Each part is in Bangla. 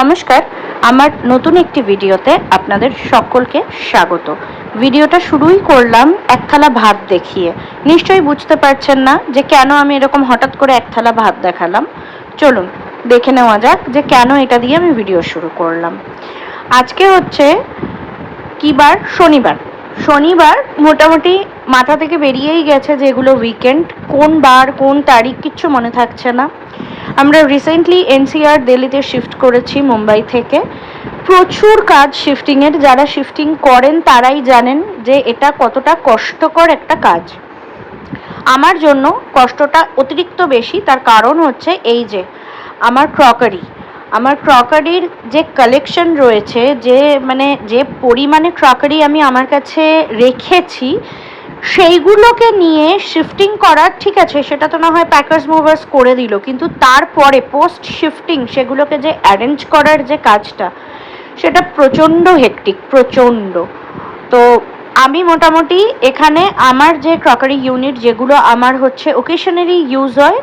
নমস্কার, আমার নতুন একটি ভিডিওতে আপনাদের সকলকে স্বাগত। ভিডিওটা শুরুই করলাম এক থালা ভাত দেখিয়ে। নিশ্চয়ই বুঝতে পারছেন না যে কেন আমি এরকম হঠাৎ করে এক থালা ভাত দেখালাম। চলুন, দেখে নেওয়া যাক যে কেন এটা দিয়ে আমি ভিডিও শুরু করলাম। আজকে হচ্ছে কি বার শনিবার। শনিবার মোটামুটি মাথা থেকে বেরিয়েই গেছে যে এগুলো উইকেন্ড কোন বার, কোন তারিখ, কিচ্ছু মনে থাকছে না। আমরা রিসেন্টলি এনসিআর দিল্লিতে শিফট করেছি মুম্বাই থেকে। প্রচুর কাজ শিফটিংয়ের যারা শিফটিং করেন তারাই জানেন যে এটা কতটা কষ্টকর একটা কাজ। আমার জন্য কষ্টটা অতিরিক্ত বেশি, তার কারণ হচ্ছে এই যে, আমার ক্রকারি আমার ক্রকারির যে কালেকশন রয়েছে, যে মানে যে পরিমাণে ক্রকারি আমি আমার কাছে রেখেছি সেইগুলোকে নিয়ে শিফটিং করার, ঠিক আছে, সেটা তো না হয় প্যাকার্স মুভার্স করে দিল, কিন্তু তারপরে পোস্ট শিফটিং সেগুলোকে যে অ্যারেঞ্জ করার যে কাজটা, সেটা প্রচণ্ড হেকটিক প্রচণ্ড। তো আমি মোটামুটি এখানে আমার যে ক্রকারি ইউনিট যেগুলো আমার হচ্ছে ওকেশনারি ইউজ হয়,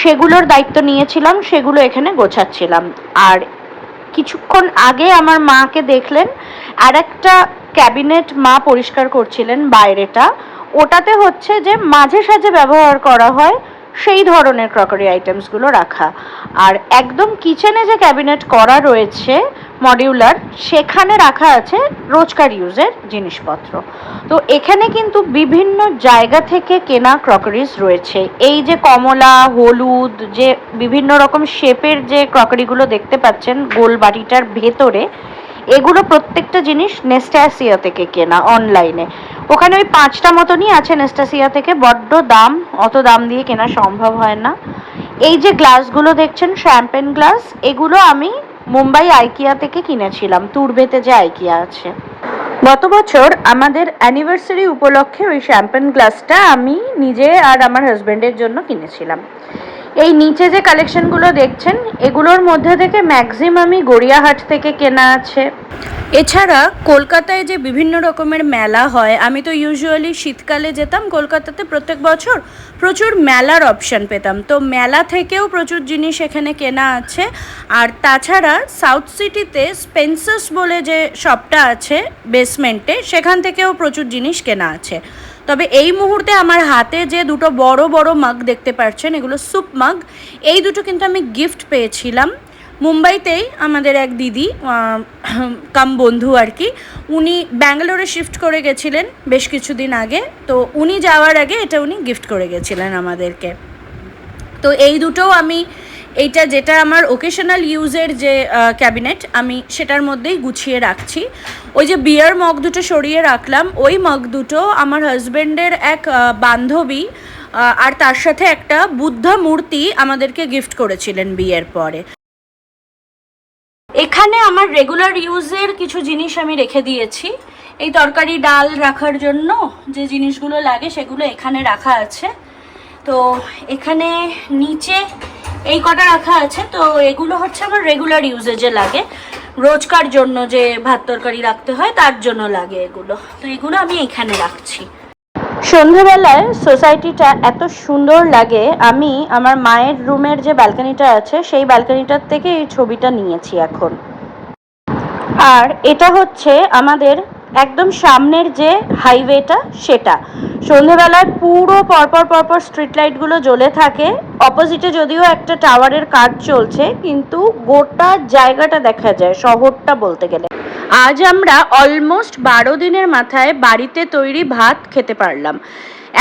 সেগুলোর দায়িত্ব নিয়েছিলাম, সেগুলো এখানে গোছাচ্ছিলাম। আর কিছুক্ষণ আগে আমার মাকে দেখলেন আর একটা ক্যাবিনেট মা পরিষ্কার করছিলেন বাইরেটা ওটাতে হচ্ছে যে মাঝে সাঝে ব্যবহার করা হয় সেই ধরনের ক্রকারি আইটেমসগুলো রাখা। আর একদম কিচেনে যে ক্যাবিনেট করা রয়েছে, মডিউলার, সেখানে রাখা আছে রোজকার ইউজের জিনিসপত্র। তো এখানে কিন্তু বিভিন্ন জায়গা থেকে কেনা ক্রকারিজ রয়েছে। এই যে কমলা, হলুদ, যে বিভিন্ন রকম শেপের যে ক্রকারিগুলো দেখতে পাচ্ছেন গোল বাটিটার ভেতরে, এগুলো প্রত্যেকটা জিনিস নেস্টাসিয়া থেকে কেনা, অনলাইনে। ওখানে ওই পাঁচটা মতনই আছে নেস্টাসিয়া থেকে, বড্ড দাম, অত দাম দিয়ে কেনা সম্ভব হয় না। এই যে গ্লাসগুলো দেখছেন শ্যাম্পেন গ্লাস এগুলো আমি মুম্বাই আইকিয়া থেকে কিনেছিলাম, তুরবেতে যে আইকিয়া আছে। গত বছর আমাদের অ্যানিভার্সারি উপলক্ষে ওই শ্যাম্পেন গ্লাসটা আমি নিজে আর আমার হাজব্যান্ডের জন্য কিনেছিলাম। এই নিচে যে কালেকশনগুলো দেখছেন, এগুলোর মধ্যে থেকে ম্যাক্সিমামই গড়িয়াহাট থেকে কেনা আছে। এছাড়া কলকাতায় যে বিভিন্ন রকমের মেলা হয়, আমি তো ইউজুয়ালি শীতকালে যেতাম, কলকাতাতে প্রত্যেক বছর প্রচুর মেলার অপশান পেতাম। তো মেলা থেকেও প্রচুর জিনিস এখানে কেনা আছে। আর তাছাড়া সাউথ সিটিতে স্পেন্সার্স বলে যে শপটা আছে বেসমেন্টে সেখান থেকেও প্রচুর জিনিস কেনা আছে। তবে এই মুহূর্তে আমার হাতে যে দুটো বড় বড় মাগ দেখতে পাচ্ছেন এগুলো স্যুপ মাগ এই দুটো কিন্তু আমি গিফট পেয়েছিলাম। মুম্বাইতেই আমাদের এক দিদি কাম বন্ধু আর কি, উনি ব্যাঙ্গালোরে শিফট করে গেছিলেন বেশ কিছুদিন আগে, তো উনি যাওয়ার আগে এটা উনি গিফট করে গেছিলেন আমাদেরকে। তো এই দুটোও আমি এইটা যেটা আমার ওকেশনাল ইউজের যে ক্যাবিনেট আমি সেটার মধ্যেই গুছিয়ে রাখছি। ওই যে বিয়ার মগ দুটো সরিয়ে রাখলাম, ওই মগ দুটো আমার হাজব্যান্ডের এক বান্ধবী আর তার সাথে একটা বুদ্ধা মূর্তি আমাদেরকে গিফট করেছিলেন বিয়ের পরে। এখানে আমার রেগুলার ইউজের কিছু জিনিস আমি রেখে দিয়েছি। এই তরকারি ডাল রাখার জন্য যে জিনিসগুলো লাগে সেগুলো এখানে রাখা আছে। তো এখানে নিচে এই কটা রাখা আছে, তো এগুলো হচ্ছে আমার রেগুলার ইউজেজে লাগে। রোজকার জন্য যে ভাত তরকারি রাখতে হয়, তার জন্য লাগে এগুলো। তো এগুলো আমি এখানে রাখছি। সন্ধেবেলায় সোসাইটিটা এত সুন্দর লাগে, আমি আমার মায়ের রুমের যে ব্যালকনিটা আছে, সেই ব্যালকনিটার থেকে এই ছবিটা নিয়েছি এখন। আর এটা হচ্ছে আমাদের একদম সামনের যে হাইওয়েটা সেটা। সন্ধেবেলায় পুরো পরপর পরপর স্ট্রিট লাইটগুলো জ্বলে থাকে। অপোজিটে যদিও একটা টাওয়ারের কাজ চলছে, কিন্তু গোটা জায়গাটা দেখা যায়, শহরটা বলতে গেলে। আজ আমরা অলমোস্ট বারো দিনের মাথায় বাড়িতে তৈরি ভাত খেতে পারলাম।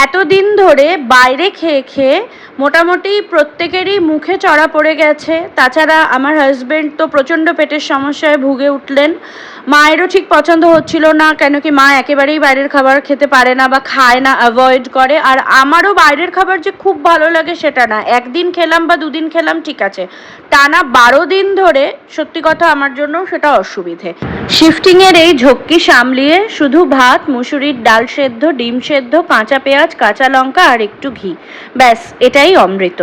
এতদিন ধরে বাইরে খেয়ে খেয়ে মোটামুটি প্রত্যেকেরই মুখে চড়া পড়ে গেছে। তাছাড়া আমার হাজবেন্ড তো প্রচণ্ড পেটের সমস্যায় ভুগে উঠলেন। মায়েরও ঠিক পছন্দ হচ্ছিল না, কেন কি মা একেবারেই বাইরের খাবার খেতে পারে না বা খায় না অ্যাভয়েড করে। আর আমারও বাইরের খাবার যে খুব ভালো লাগে সেটা না। একদিন খেলাম বা দুদিন খেলাম, ঠিক আছে। টানা বারো দিন ধরে, সত্যি কথা আমার জন্য সেটা অসুবিধে। শিফটিংয়ের এই ঝক্কি সামলিয়ে শুধু ভাত, মুসুরির ডাল সেদ্ধ, ডিম সেদ্ধ, কাঁচা পেঁয়াজ, কাঁচা লঙ্কা আর একটু ঘি। ব্যাস, এটাই অমৃত।